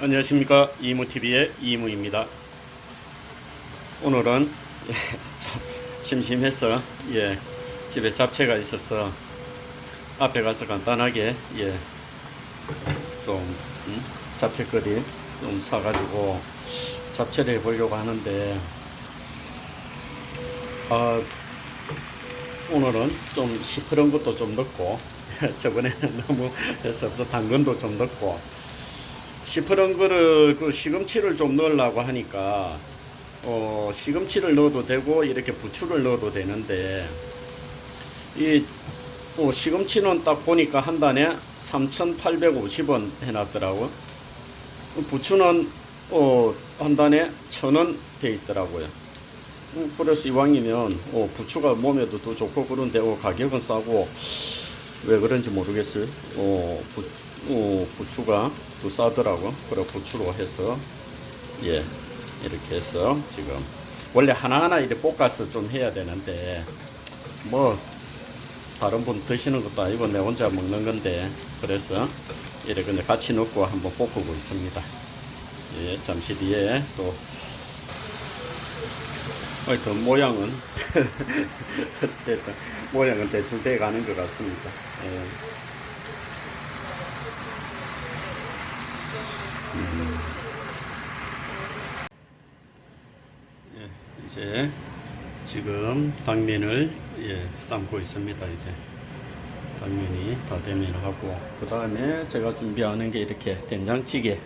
안녕하십니까. 이무TV의 이무입니다. 오늘은 예, 심심해서 예, 집에 잡채가 있어서 앞에 가서 간단하게 예, 좀 음, 잡채거리 좀 사가지고 잡채를 해보려고 하는데 아, 오늘은 좀 시퍼런 것도 좀 넣고 저번에는 너무 해서 당근도 좀 넣고 시퍼런 거를 그 시금치를 좀 넣으려고 하니까 어 시금치를 넣어도 되고 이렇게 부추를 넣어도 되는데 이 어, 시금치는 딱 보니까 한 단에 3,850원 해놨더라고. 부추는 어, 한 단에 1,000원 돼 있더라고요. 음, 그래서 이왕이면 어, 부추가 몸에도 더 좋고 그런데 어, 가격은 싸고 왜 그런지 모르겠어요. 어, 부, 어, 부추가 더 싸더라고. 그래 부추로 해서 예 이렇게 해서 지금 원래 하나하나 이렇게 볶아서 좀 해야 되는데 뭐 다른 분 드시는 것도 아니고 내 혼자 먹는 건데 그래서 이렇게 같이 넣고 한번 볶고 있습니다. 예 잠시 뒤에 또 하여튼 모양은 모양은 대충 돼 가는 것 같습니다. 예. 예, 이제 지금 당면을 예, 삶고 있습니다. 이제 당면이 다 되면 하고 그 다음에 제가 준비하는 게 이렇게 된장찌개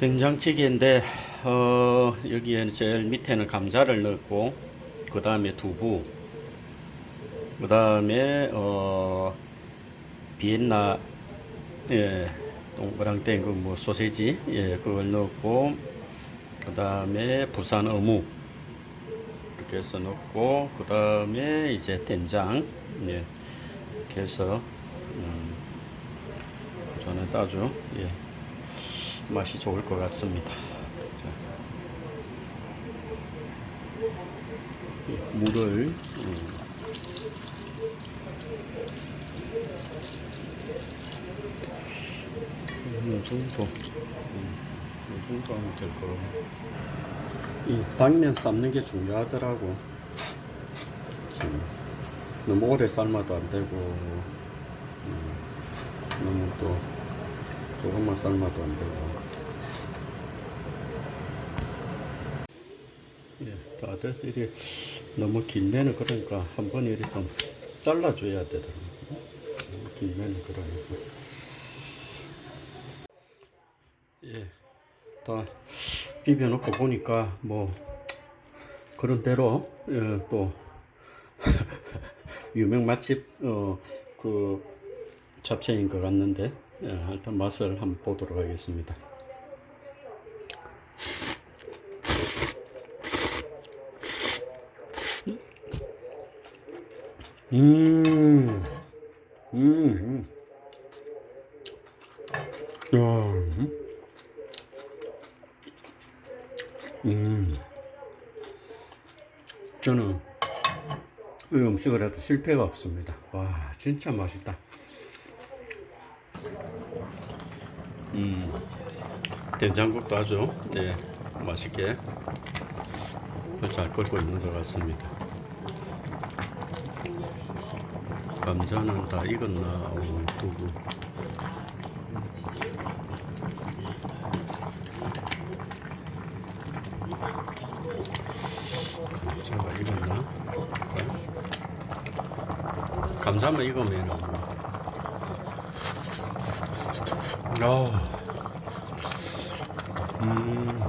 된장찌개인데 어, 여기에 제일 밑에는 감자를 넣고 그 다음에 두부 그 다음에 어, 비엔나 예, 동그랑땡 그뭐 소세지 예, 그걸 넣고 그 다음에 부산 어묵 이렇게 해서 넣고 그 다음에 이제 된장 예, 이렇게 해서 음, 저는 아주 예, 맛이 좋을 것 같습니다. 자. 예, 물을 음, 이 정도 음, 이 정도 하면 될 거고. 이 당면 삶는 게 중요하더라고. 지금. 너무 오래 삶아도 안 되고 음, 너무 또 조금만 삶아도 안 되고. 예, 다들 이게 너무 길면은 그러니까 한번 이렇게 좀 잘라줘야 되더라고. 너무 길면은 그러니까 예, 다 비벼놓고 보니까 뭐 그런 대로 예, 또 유명 맛집 어, 그 잡채인 것 같는데 예, 일단 맛을 한번 보도록 하겠습니다. 음, 음, 음. 야, 음. 음. 저는 이 음식을 해도 실패가 없습니다. 와, 진짜 맛있다. 음, 된장국도 아주, 네, 맛있게 잘 끓고 있는 것 같습니다. 감자는 다 익었나, 어, 두부. 감자가 익었나? 감자만 익으면 어. 음.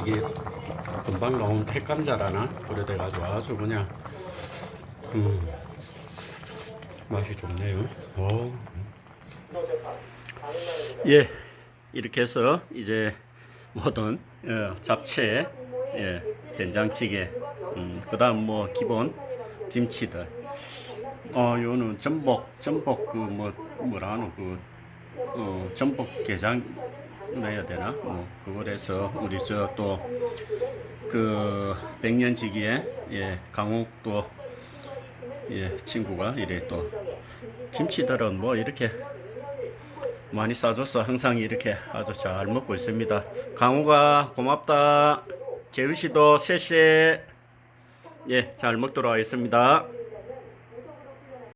이게 금방 나온 택감자라나 그래 돼가지고 아주 그냥 음. 맛이 좋네요. 오. 예, 이렇게 해서 이제 모든 어, 잡채, 예, 된장찌개, 음, 그 다음 뭐 기본 김치들 어 요는 전복 전복 그 뭐 뭐라 하노 그 어, 전복 게장 넣어야 되나 뭐 그걸 해서 우리 저 또 그 백년지기에 예 강옥도 예, 친구가 이래 또 김치들은 뭐 이렇게 많이 싸줘서 항상 이렇게 아주 잘 먹고 있습니다. 강우가 고맙다. 재우 씨도 셋셋. 예, 잘 먹도록 하겠습니다.